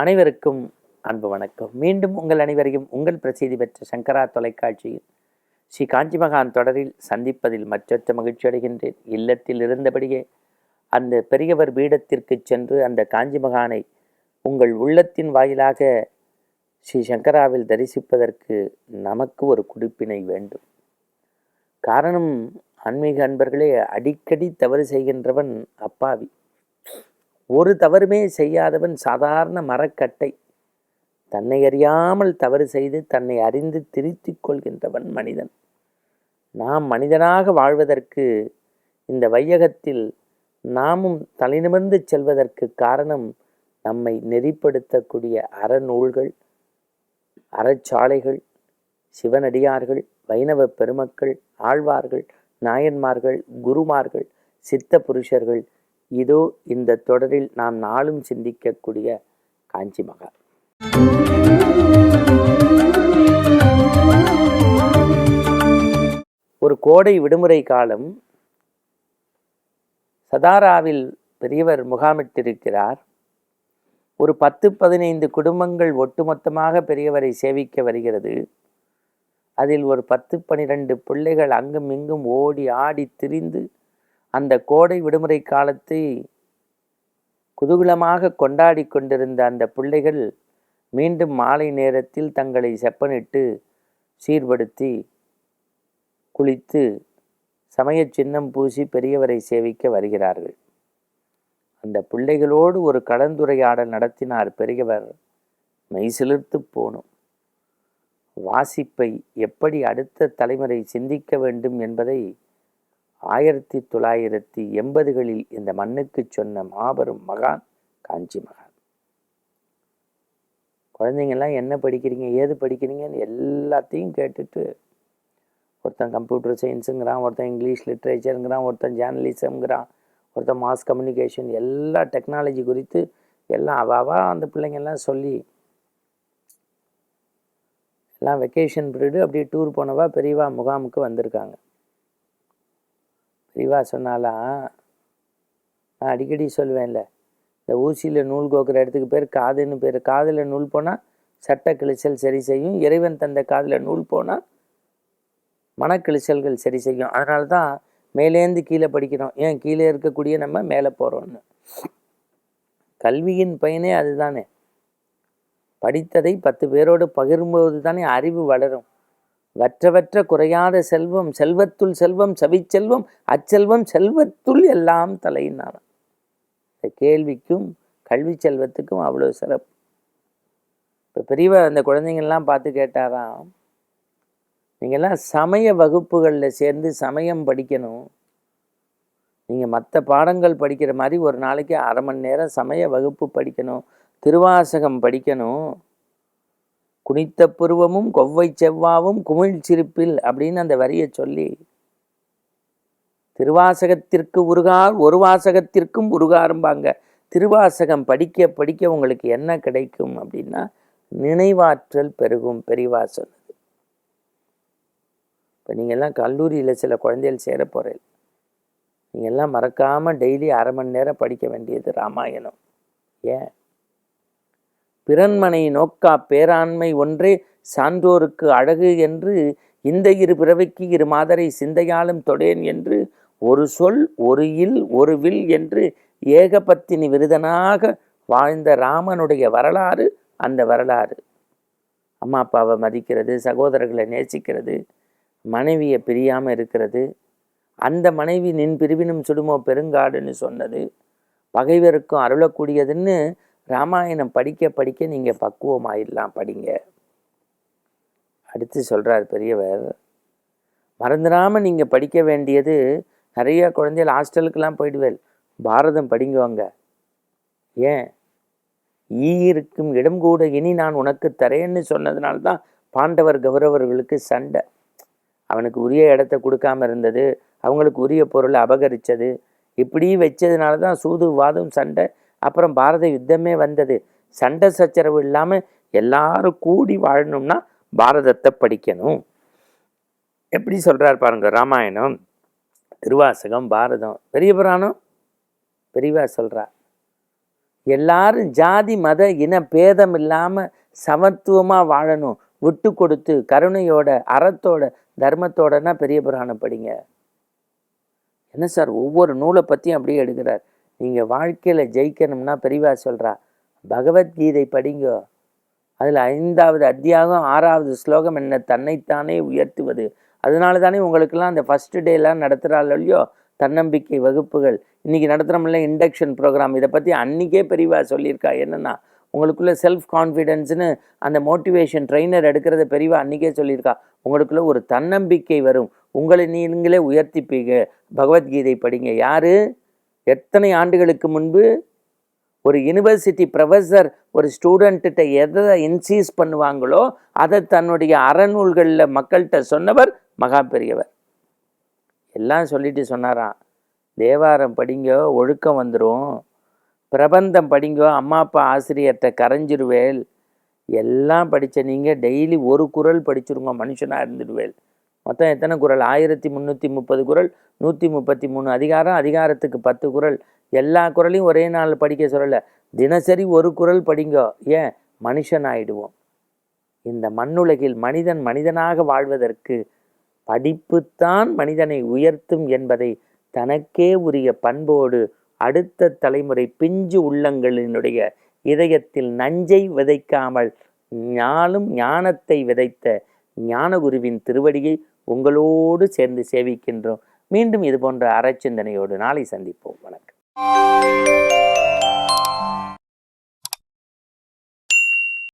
அனைவருக்கும் அன்பு வணக்கம். மீண்டும் உங்கள் அனைவரையும் உங்கள் பிரசித்தி பெற்ற சங்கரா தொலைக்காட்சியில் ஸ்ரீ காஞ்சி மகான் தொடரில் சந்திப்பதில் மற்றற்ற மகிழ்ச்சி அடைகின்றேன். இல்லத்தில் இருந்தபடியே அந்த பெரியவர் பீடத்திற்கு சென்று அந்த காஞ்சி மகானை உங்கள் உள்ளத்தின் வாயிலாக ஸ்ரீ சங்கராவில் தரிசிப்பதற்கு நமக்கு ஒரு குடிப்பினை வேண்டும். காரணம் ஆன்மீக அன்பர்களே அடிக்கடி தவறு செய்கின்றவன் அப்பாவி. ஒரு தவறுமே செய்யாதவன் சாதாரண மரக்கட்டை. தன்னை அறியாமல் தவறு செய்து தன்னை அறிந்து திருத்தி கொள்கின்றவன் மனிதன். நாம் மனிதனாக வாழ்வதற்கு இந்த வையகத்தில் நாமும் தலைநிமிர்ந்து செல்வதற்கு காரணம் நம்மை நெறிப்படுத்தக்கூடிய அறநூல்கள் அறச்சாலைகள் சிவனடியார்கள் வைணவ பெருமக்கள் ஆழ்வார்கள் நாயன்மார்கள் குருமார்கள் சித்த புருஷர்கள் இதோ இந்த தொடரில் நாம் நாளும் சிந்திக்கக்கூடிய காஞ்சி மகா ஒரு கோடை விடுமுறை காலம் சதாராவில் பெரியவர் முகாமிட்டிருக்கிறார். ஒரு பத்து பதினைந்து குடும்பங்கள் ஒட்டுமொத்தமாக பெரியவரை சேவிக்க வருகிறது. அதில் ஒரு பத்து பனிரெண்டு பிள்ளைகள் அங்கும் இங்கும் ஓடி ஆடி திரிந்து அந்த கோடை விடுமுறை காலத்தை குதூகலமாக கொண்டாடி கொண்டிருந்த அந்த பிள்ளைகள் மீண்டும் மாலை நேரத்தில் தங்களை செப்பனிட்டு சீர்படுத்தி குளித்து சமய சின்னம் பூசி பெரியவரை சேவிக்க வருகிறார்கள். அந்த பிள்ளைகளோடு ஒரு கலந்துரையாடல் நடத்தினார் பெரியவர். மெய்சிலிர்த்து போனோம். வாசிப்பை எப்படி அடுத்த தலைமுறை சிந்திக்க வேண்டும் என்பதை ஆயிரத்தி தொள்ளாயிரத்தி எண்பதுகளில் இந்த மண்ணுக்கு சொன்ன மாபெரும் மகான் காஞ்சி மகான். குழந்தைங்கள்லாம் என்ன படிக்கிறீங்க ஏது படிக்கிறீங்கன்னு எல்லாத்தையும் கேட்டுட்டு ஒருத்தன் கம்ப்யூட்டர் சயின்ஸுங்கிறான் ஒருத்தன் இங்கிலீஷ் லிட்ரேச்சருங்கிறான் ஒருத்தன் ஜேர்னலிசம்ங்கிறான் ஒருத்தன் மாஸ் கம்யூனிகேஷன் எல்லா டெக்னாலஜி குறித்து எல்லாம் அவாவா அந்த பிள்ளைங்கள்லாம் சொல்லி எல்லாம் வெக்கேஷன் பீரியடு அப்படியே டூர் போனவா பெரியவா முகாமுக்கு வந்திருக்காங்க. ரீவா சொன்னாலாம் நான் அடிக்கடி சொல்லுவேன்ல இந்த ஊசியில் நூல் கோக்குற இடத்துக்கு பேர் காதுன்னு பேர் காதில் நூல் போனால் சட்ட கிழிச்சல் சரி செய்யும் இறைவன் தந்த காதில் நூல் போனால் மனக்கிழிச்சல்கள் சரி செய்யும். அதனால தான் மேலேந்து கீழே படிக்கிறோம். ஏன் கீழே இருக்கக்கூடிய நம்ம மேலே போகிறோம்னு கல்வியின் பயனே அதுதானே. படித்ததை பத்து பேரோடு பகிரும்போது தானே அறிவு வளரும். வற்றவற்ற குறையாத செல்வம் செல்வத்துள் செல்வம் சவிச்செல்வம் அச்செல்வம் செல்வத்துள் எல்லாம் தலையினாராம் இந்த கேள்விக்கும் கல்வி செல்வத்துக்கும் அவ்வளோ சிறப்பு. இப்போ பெரியவர் அந்த குழந்தைங்கள்லாம் பார்த்து கேட்டாராம் நீங்கள்லாம் சமய வகுப்புகளில் சேர்ந்து சமயம் படிக்கணும். நீங்கள் மற்ற பாடங்கள் படிக்கிற மாதிரி ஒரு நாளைக்கு அரை மணி நேரம் சமய வகுப்பு படிக்கணும் திருவாசகம் படிக்கணும். குனித்த புருவமும் கொவ்வை செவ்வாவும் குமிழ் சிரிப்பில் அப்படின்னு அந்த வரியை சொல்லி திருவாசகத்திற்கு உருகார் ஒரு வாசகத்திற்கும் உருகாரும்பாங்க. திருவாசகம் படிக்க படிக்க உங்களுக்கு என்ன கிடைக்கும் அப்படின்னா நினைவாற்றல் பெருகும் பெரிவா சொன்னது. இப்போ நீங்கள்லாம் கல்லூரியில் சில குழந்தைகள் சேர போகிறேன் நீங்கள்லாம் மறக்காமல் டெய்லி அரை மணி நேரம் படிக்க வேண்டியது ராமாயணம். ஏன்? பிறன்மனை நோக்கா பேராண்மை ஒன்றே சான்றோருக்கு அழகு என்று இந்த இரு பிறவைக்கு இரு மாதரை சிந்தையாலும் தொடேன் என்று ஒரு சொல் ஒரு இல் ஒரு வில் என்று ஏகபத்தினி விருதனாக வாழ்ந்த ராமனுடைய வரலாறு அந்த வரலாறு. அம்மா அப்பாவை மதிக்கிறது சகோதரர்களை நேசிக்கிறது மனைவியை பிரியாமல் இருக்கிறது. அந்த மனைவி நின் பிரிவினும் சுடுமோ பெருங்காடுன்னு சொன்னது. பகைவருக்கும் அருளக்கூடியதுன்னு ராமாயணம் படிக்க படிக்க நீங்கள் பக்குவமாயிடலாம் படிங்க. அடுத்து சொல்கிறார் பெரியவர் மறந்துடாமல் நீங்கள் படிக்க வேண்டியது நிறைய குழந்தைகள் ஹாஸ்டலுக்கெல்லாம் போயிடுவேல் பாரதம் படிங்குவாங்க ஏன்? ஈ இருக்கும் இடம் கூட இனி நான் உனக்கு தரேன்னு சொன்னதுனால தான் பாண்டவர் கௌரவர்களுக்கு சண்டை. அவனுக்கு உரிய இடத்த கொடுக்காம இருந்தது அவங்களுக்கு உரிய பொருளை அபகரித்தது இப்படி வச்சதுனால தான் சூது வாதம் சண்டை. அப்புறம் பாரத யுத்தமே வந்தது. சண்டை சச்சரவு இல்லாமல் எல்லாரும் கூடி வாழணும்னா பாரதத்தை படிக்கணும். எப்படி சொல்கிறார் பாருங்க ராமாயணம் திருவாசகம் பாரதம். பெரிய புராணம்? பெரியவா சொல்கிறா எல்லாரும் ஜாதி மத இன பேதம் இல்லாமல் சமத்துவமாக வாழணும். விட்டு கொடுத்து கருணையோட அறத்தோட தர்மத்தோடனா பெரிய புராணம் படிங்க. என்ன சார் ஒவ்வொரு நூலை பற்றியும் அப்படியே எடுக்கிறார். நீங்கள் வாழ்க்கையில் ஜெயிக்கணும்னா பெரியவா சொல்கிறா பகவத்கீதை படிங்க. அதில் ஐந்தாவது அத்தியாகம் ஆறாவது ஸ்லோகம் என்ன தன்னைத்தானே உயர்த்துவது. அதனால தானே உங்களுக்கெல்லாம் அந்த ஃபஸ்ட்டு டேலாம் நடத்துகிறாள் இல்லையோ தன்னம்பிக்கை வகுப்புகள். இன்றைக்கி நடத்துகிறோம்ல இண்டக்ஷன் ப்ரோக்ராம் இதை பற்றி அன்றைக்கே பெரியவா சொல்லியிருக்கா. என்னென்னா உங்களுக்குள்ளே செல்ஃப் கான்ஃபிடென்ஸ்னு அந்த மோட்டிவேஷன் ட்ரெய்னர் எடுக்கிறத பெரியவா அன்றைக்கே சொல்லியிருக்கா. உங்களுக்குள்ளே ஒரு தன்னம்பிக்கை வரும். உங்களை நீங்களே உயர்த்திப்பீங்க. பகவத்கீதை படிங்க. யார்? எத்தனை ஆண்டுகளுக்கு முன்பு ஒரு யூனிவர்சிட்டி ப்ரொஃபஸர் ஒரு ஸ்டூடெண்ட்டிட்ட எதை இன்சீஸ் பண்ணுவாங்களோ அதை தன்னுடைய அறநூல்களில் மக்கள்கிட்ட சொன்னவர் மகா பெரியவர். எல்லாம் சொல்லிட்டு சொன்னாராம். தேவாரம் படிங்க ஒழுக்கம் வந்துடும் பிரபந்தம் படிங்க அம்மா அப்பா ஆசிரியர்கிட்ட கரைஞ்சிருவேல் எல்லாம் படித்த நீங்கள் டெய்லி ஒரு குரல் படிச்சிருங்க மனுஷனாக இருந்துடுவேல் மொத்தம் எத்தனை குரல்? ஆயிரத்தி முந்நூற்றி முப்பது குரல் நூற்றி முப்பத்தி மூணு அதிகாரம் அதிகாரத்துக்கு பத்து குரல். எல்லா குரலையும் ஒரே நாள் படிக்க சொல்லலை. தினசரி ஒரு குரல் படிங்க. ஏன்? மனுஷன் ஆயிடுவோம் இந்த மண்ணுலகில் மனிதன் மனிதனாக வாழ்வதற்கு படிப்புத்தான் மனிதனை உயர்த்தும் என்பதை தனக்கே உரிய பண்போடு அடுத்த தலைமுறை பிஞ்சு உள்ளங்களினுடைய இதயத்தில் நஞ்சை விதைக்காமல் ஞானும் ஞானத்தை விதைத்த ஞானகுருவின் திருவடியை உங்களோடு சேர்ந்து சேவிக்கின்றோம். மீண்டும் இது போன்ற அறச்சிந்தனையோடு நாளை சந்திப்போம். வணக்கம்.